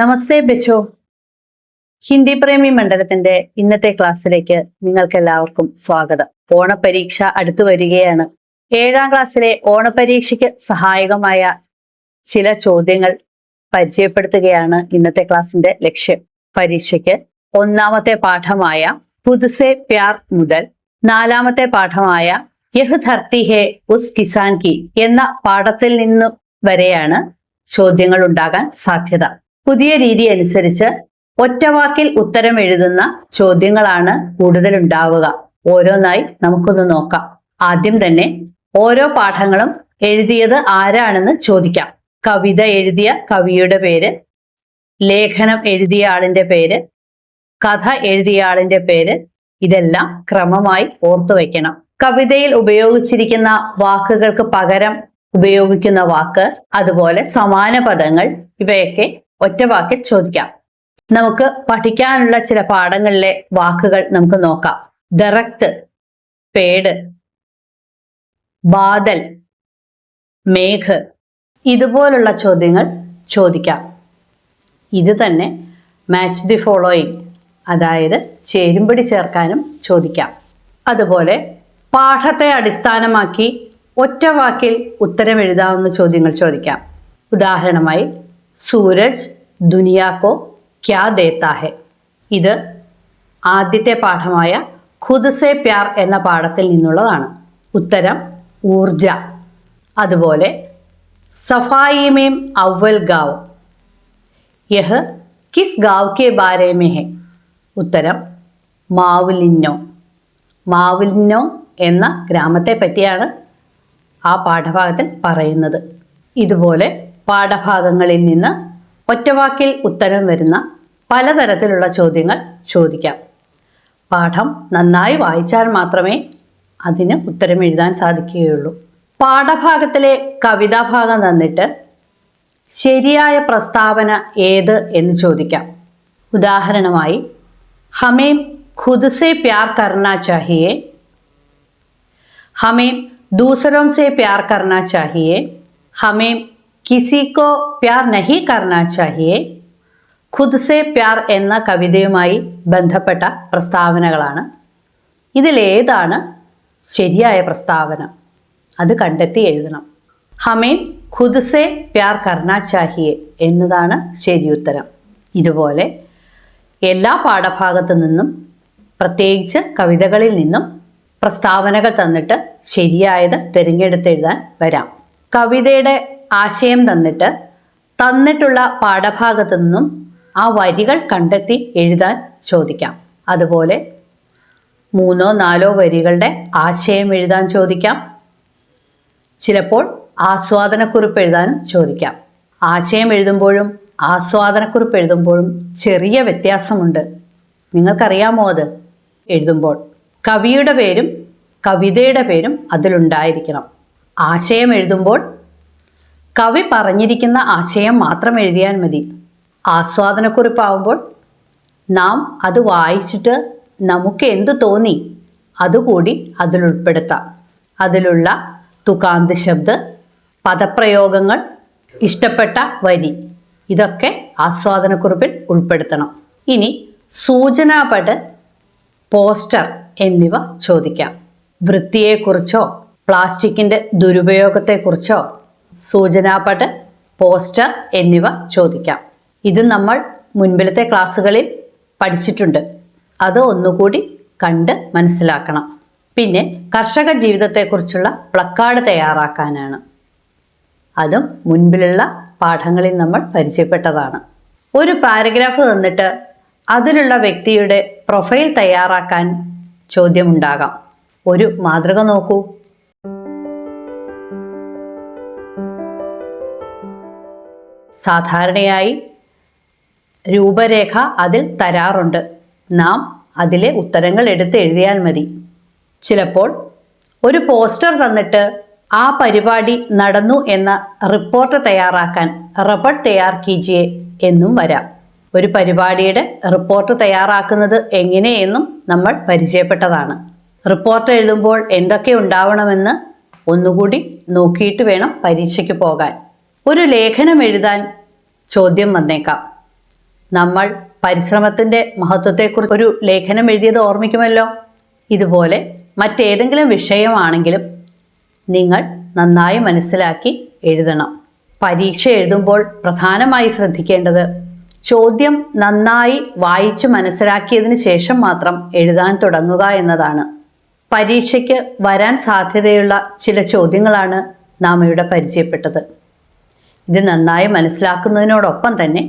നമസ്തേ ബെച്ചോ. ഹിന്ദി പ്രേമി മണ്ഡലത്തിന്റെ ഇന്നത്തെ ക്ലാസ്സിലേക്ക് നിങ്ങൾക്ക് എല്ലാവർക്കും സ്വാഗതം. ഓണപരീക്ഷ അടുത്തു വരികയാണ്. ഏഴാം ക്ലാസ്സിലെ ഓണപരീക്ഷയ്ക്ക് സഹായകമായ ചില ചോദ്യങ്ങൾ പരിചയപ്പെടുത്തുകയാണ് ഇന്നത്തെ ക്ലാസ്സിന്റെ ലക്ഷ്യം. പരീക്ഷയ്ക്ക് ഒന്നാമത്തെ പാഠമായ പുതുസെ പ്യാർ മുതൽ നാലാമത്തെ പാഠമായ യഹ് ധർത്തി ഹെ ഉസ് കിസാൻ കി എന്ന പാഠത്തിൽ നിന്നും വരെയാണ് ചോദ്യങ്ങൾ ഉണ്ടാകാൻ സാധ്യത. പുതിയ രീതി അനുസരിച്ച് ഒറ്റവാക്കിൽ ഉത്തരം എഴുതുന്ന ചോദ്യങ്ങളാണ് കൂടുതൽ ഉണ്ടാവുക ഓരോന്നായി നമുക്കൊന്ന് നോക്കാം. ആദ്യം തന്നെ ഓരോ പാഠങ്ങളും എഴുതിയത് ആരാണെന്ന് ചോദിക്കാം. കവിത എഴുതിയ കവിയുടെ പേര് ലേഖനം എഴുതിയ ആളിന്റെ പേര് കഥ എഴുതിയ ആളിന്റെ പേര് ഇതെല്ലാം ക്രമമായി ഓർത്തു വയ്ക്കണം കവിതയിൽ ഉപയോഗിച്ചിരിക്കുന്ന വാക്കുകൾക്ക് പകരം ഉപയോഗിക്കുന്ന വാക്ക് അതുപോലെ സമാന പദങ്ങൾ ഇവയൊക്കെ ഒറ്റ വാക്കിൽ ചോദിക്കാം. നമുക്ക് പഠിക്കാനുള്ള ചില പാഠങ്ങളിലെ വാക്കുകൾ നമുക്ക് നോക്കാം. ദറക്ത് പേട് ബാദൽ മേഘ് ഇതുപോലുള്ള ചോദ്യങ്ങൾ ചോദിക്കാം. ഇത് തന്നെ മാച്ച് ദി ഫോളോയിങ് അതായത് ചേരുംപടി ചേർക്കാനും ചോദിക്കാം. അതുപോലെ പാഠത്തെ അടിസ്ഥാനമാക്കി ഒറ്റ വാക്കിൽ ഉത്തരം എഴുതാവുന്ന ചോദ്യങ്ങൾ ചോദിക്കാം. ഉദാഹരണമായി സൂരജ് ദുനിയാക്കോ ക്യാ ദേത്താ ഹെ? ഇത് ആദ്യത്തെ പാഠമായ ഖുദ് സെ പ്യാർ എന്ന പാഠത്തിൽ നിന്നുള്ളതാണ്. ഉത്തരം ഊർജ. അതുപോലെ സഫായിമേം അവൽ ഗാവ്. യഹ് കിസ് ഗാവ് കെ ബാരേമേ ഹെ? ഉത്തരം മാവുലിന്നോ. മാവുലിന്നോ എന്ന ഗ്രാമത്തെ പറ്റിയാണ് ആ പാഠഭാഗത്തിൽ പറയുന്നത്. ഇതുപോലെ പാഠഭാഗങ്ങളിൽ നിന്ന് ഒറ്റവാക്കിൽ ഉത്തരം വരുന്ന പലതരത്തിലുള്ള ചോദ്യങ്ങൾ ചോദിക്കാം. പാഠം നന്നായി വായിച്ചാൽ മാത്രമേ അതിന് ഉത്തരം എഴുതാൻ സാധിക്കുകയുള്ളൂ. പാഠഭാഗത്തിലെ കവിതാഭാഗം തന്നിട്ട് ശരിയായ പ്രസ്താവന ഏത് എന്ന് ചോദിക്കാം. ഉദാഹരണമായി ഹമേം ഖുദ്സെ പ്യാർ കർണ ചാഹിയെ. ഹമേം ദൂസരോം സെ പ്യാർ കർണ ചാഹിയെ. ഹമേം കിസി കോ പ്യാർ നഹി चाहिए ചാഹിയെ से പ്യാർ എന്ന കവിതയുമായി ബന്ധപ്പെട്ട പ്രസ്താവനകളാണ്. ഇതിലേതാണ് ശരിയായ പ്രസ്താവന? അത് കണ്ടെത്തി എഴുതണം. ഹമേ ഖുദ്സെ പ്യാർ കർണ ചാഹിയെ എന്നതാണ് ശരിയുത്തരം ഇതുപോലെ എല്ലാ പാഠഭാഗത്തു നിന്നും പ്രത്യേകിച്ച് കവിതകളിൽ നിന്നും പ്രസ്താവനകൾ തന്നിട്ട് ശരിയായത് തിരഞ്ഞെടുത്തെഴുതാൻ വരാം. കവിതയുടെ ആശയം തന്നിട്ട് തന്നിട്ടുള്ള പാഠഭാഗത്തു നിന്നും ആ വരികൾ കണ്ടെത്തി എഴുതാൻ ചോദിക്കാം. അതുപോലെ മൂന്നോ നാലോ വരികളുടെ ആശയം എഴുതാൻ ചോദിക്കാം. ചിലപ്പോൾ ആസ്വാദനക്കുറിപ്പ് എഴുതാനും ചോദിക്കാം. ആശയം എഴുതുമ്പോഴും ആസ്വാദനക്കുറിപ്പ് എഴുതുമ്പോഴും ചെറിയ വ്യത്യാസമുണ്ട്. നിങ്ങൾക്കറിയാമോ അത്? എഴുതുമ്പോൾ കവിയുടെ പേരും കവിതയുടെ പേരും അതിലുണ്ടായിരിക്കണം. ആശയം എഴുതുമ്പോൾ കവി പറഞ്ഞിരിക്കുന്ന ആശയം മാത്രം എഴുതിയാൽ മതി. ആസ്വാദനക്കുറിപ്പാവുമ്പോൾ നാം അത് വായിച്ചിട്ട് നമുക്ക് എന്ത് തോന്നി? അതുകൂടി അതിലുൾപ്പെടുത്താം അതിലുള്ള തുകാന്ത് ശബ്ദ പദപ്രയോഗങ്ങൾ ഇഷ്ടപ്പെട്ട വരി ഇതൊക്കെ ആസ്വാദനക്കുറിപ്പിൽ ഉൾപ്പെടുത്തണം. ഇനി സൂചനാപട് പോസ്റ്റർ എന്നിവ ചോദിക്കാം. വൃത്തിയെക്കുറിച്ചോ പ്ലാസ്റ്റിക്കിന്റെ ദുരുപയോഗത്തെക്കുറിച്ചോ സൂചനാപട് പോസ്റ്റർ എന്നിവ ചോദിക്കാം. ഇത് നമ്മൾ മുൻപിലത്തെ ക്ലാസ്സുകളിൽ പഠിച്ചിട്ടുണ്ട്. അത് ഒന്നുകൂടി കണ്ട് മനസ്സിലാക്കണം. പിന്നെ കർഷക ജീവിതത്തെക്കുറിച്ചുള്ള പ്ലക്കാർഡ് തയ്യാറാക്കാനാണ്. അതും മുൻപിലുള്ള പാഠങ്ങളിൽ നമ്മൾ പരിചയപ്പെട്ടതാണ്. ഒരു പാരഗ്രാഫ് തന്നിട്ട് അതിലുള്ള വ്യക്തിയുടെ പ്രൊഫൈൽ തയ്യാറാക്കാൻ ചോദ്യമുണ്ടാകാം. ഒരു മാതൃക നോക്കൂ. സാധാരണയായി രൂപരേഖ അതിൽ തരാറുണ്ട്. നാം അതിലെ ഉത്തരങ്ങൾ എടുത്ത് എഴുതിയാൽ മതി. ചിലപ്പോൾ ഒരു പോസ്റ്റർ തന്നിട്ട് ആ പരിപാടി നടന്നു എന്ന റിപ്പോർട്ട് തയ്യാറാക്കാൻ റബർ തയ്യാർ കീജിയെ എന്നും വരാം. ഒരു പരിപാടിയുടെ റിപ്പോർട്ട് തയ്യാറാക്കുന്നത് എങ്ങനെയെന്നും നമ്മൾ പരിചയപ്പെട്ടതാണ്. റിപ്പോർട്ട് എഴുതുമ്പോൾ എന്തൊക്കെ ഉണ്ടാവണമെന്ന് ഒന്നുകൂടി നോക്കിയിട്ട് വേണം പരീക്ഷയ്ക്ക് പോകാൻ. ഒരു ലേഖനം എഴുതാൻ ചോദ്യം വന്നേക്കാം. നമ്മൾ പരിശ്രമത്തിന്റെ മഹത്വത്തെക്കുറിച്ച് ഒരു ലേഖനം എഴുതിയത് ഓർമ്മിക്കുമല്ലോ? ഇതുപോലെ മറ്റേതെങ്കിലും വിഷയമാണെങ്കിലും നിങ്ങൾ നന്നായി മനസ്സിലാക്കി എഴുതണം. പരീക്ഷ എഴുതുമ്പോൾ പ്രധാനമായി ശ്രദ്ധിക്കേണ്ടത് ചോദ്യം നന്നായി വായിച്ചു മനസ്സിലാക്കിയതിന് ശേഷം മാത്രം എഴുതാൻ തുടങ്ങുക എന്നതാണ്. പരീക്ഷയ്ക്ക് വരാൻ സാധ്യതയുള്ള ചില ചോദ്യങ്ങളാണ് നാം ഇവിടെ പരിചയപ്പെട്ടത്. ഇത് നന്നായി മനസ്സിലാക്കുന്നതിനോടൊപ്പം തന്നെ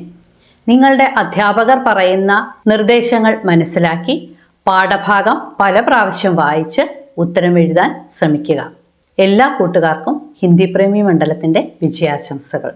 നിങ്ങളുടെ അധ്യാപകർ പറയുന്ന നിർദ്ദേശങ്ങൾ മനസ്സിലാക്കി പാഠഭാഗം പല പ്രാവശ്യം വായിച്ച് ഉത്തരം എഴുതാൻ ശ്രമിക്കുക. എല്ലാ കൂട്ടുകാർക്കും ഹിന്ദി പ്രേമി മണ്ഡലത്തിന്റെ വിജയാശംസകൾ.